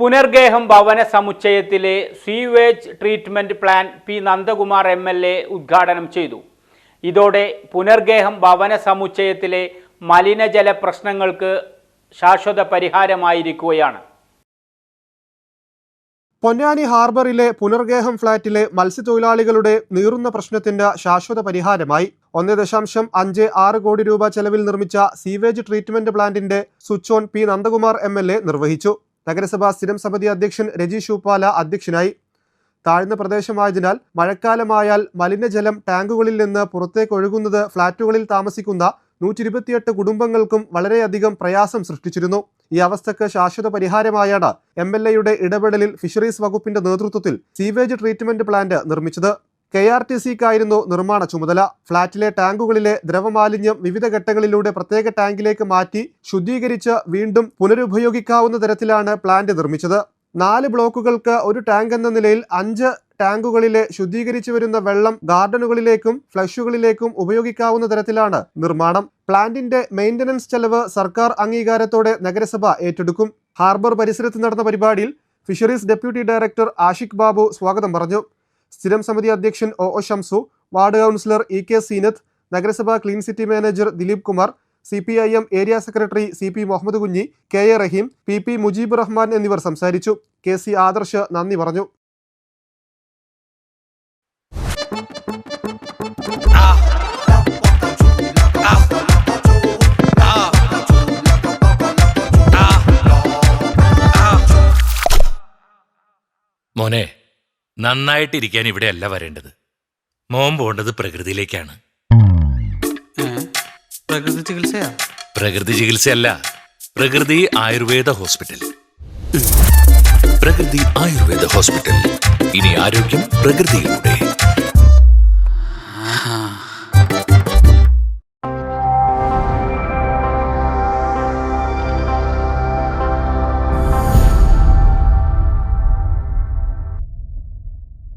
പുനർഗേഹം ഭവന സമുച്ചയത്തിലെ sewage treatment plan P Nandakumar M L A ഉദ്ഘാടനം ചെയ്തു. ഇതോടെ പുനർഗേഹം ഭവന സമുച്ചയത്തിലെ മലിനജല പ്രശ്നങ്ങൾക്ക് ശാശ്വത പരിഹാരമായിരിക്കുകയാണ്. പൊന്നാനി ഹാർബറിലെ പുനർഗേഹം ഫ്ളാറ്റിലെ മത്സ്യത്തൊഴിലാളികളുടെ നീറുന്ന പ്രശ്നത്തിന്റെ ശാശ്വത പരിഹാരമായി ഒന്ന് ദശാംശം അഞ്ച് ആറ് കോടി രൂപ ചെലവിൽ നിർമ്മിച്ച സീവേജ് ട്രീറ്റ്മെന്റ് പ്ലാന്റിന്റെ switch on P Nandakumar A നിർവഹിച്ചു. നഗരസഭാ സ്ഥിരം സമിതി അധ്യക്ഷൻ രജി ഷൂപ്പാല അധ്യക്ഷനായി. താഴ്ന്ന പ്രദേശമായതിനാൽ മഴക്കാലമായാൽ മലിനജലം ടാങ്കുകളിൽ നിന്ന് പുറത്തേക്ക് ഒഴുകുന്നത് ഫ്ളാറ്റുകളിൽ താമസിക്കുന്ന നൂറ്റി ഇരുപത്തിയെട്ട് കുടുംബങ്ങൾക്കും വളരെയധികം പ്രയാസം സൃഷ്ടിച്ചിരുന്നു. ഈ അവസ്ഥക്ക് ശാശ്വത പരിഹാരമായാണ് എം എൽ എയുടെ ഇടപെടലിൽ ഫിഷറീസ് വകുപ്പിന്റെ നേതൃത്വത്തിൽ സീവേജ് ട്രീറ്റ്മെന്റ് പ്ലാന്റ് നിർമ്മിച്ചത്. കെ ആർ ടി സിക്കായിരുന്നു നിർമ്മാണ ചുമതല. ഫ്ളാറ്റിലെ ടാങ്കുകളിലെ ദ്രവമാലിന്യം വിവിധ ഘട്ടങ്ങളിലൂടെ പ്രത്യേക ടാങ്കിലേക്ക് മാറ്റി ശുദ്ധീകരിച്ച് വീണ്ടും പുനരുപയോഗിക്കാവുന്ന തരത്തിലാണ് പ്ലാന്റ് നിർമ്മിച്ചത്. നാല് ബ്ലോക്കുകൾക്ക് ഒരു ടാങ്ക് എന്ന നിലയിൽ അഞ്ച് ടാങ്കുകളിലെ ശുദ്ധീകരിച്ചു വരുന്ന വെള്ളം ഗാർഡനുകളിലേക്കും ഫ്ലഷുകളിലേക്കും ഉപയോഗിക്കാവുന്ന തരത്തിലാണ് നിർമ്മാണം. പ്ലാന്റിന്റെ മെയിന്റനൻസ് ചെലവ് സർക്കാർ അംഗീകാരത്തോടെ നഗരസഭ ഏറ്റെടുക്കും. ഹാർബർ പരിസരത്ത് നടന്ന പരിപാടിയിൽ fisheries deputy director Ashiq Babu സ്വാഗതം പറഞ്ഞു. സ്ഥിരം സമിതി അധ്യക്ഷൻ O O Shamsu ward councillor E K Seenath നഗരസഭാ clean city manager Dileep Kumar C P I M area secretary C P Muhammad Kunhi K A Rahim P P Mujeeb Rahman എന്നിവർ സംസാരിച്ചു. K C Adarsh നന്ദി പറഞ്ഞു. മോനെ നന്നായിട്ടിരിക്കാൻ ഇവിടെയല്ല വരേണ്ടത്. മോൻ പോണ്ടത് പ്രകൃതിയിലേക്കാണ്. പ്രകൃതി ചികിത്സയാ? പ്രകൃതി ചികിത്സയല്ല പ്രകൃതി ആയുർവേദ ഹോസ്പിറ്റൽ. പ്രകൃതി ആയുർവേദ ഹോസ്പിറ്റൽ. ഇനി ആരോഗ്യം പ്രകൃതിയിലൂടെ.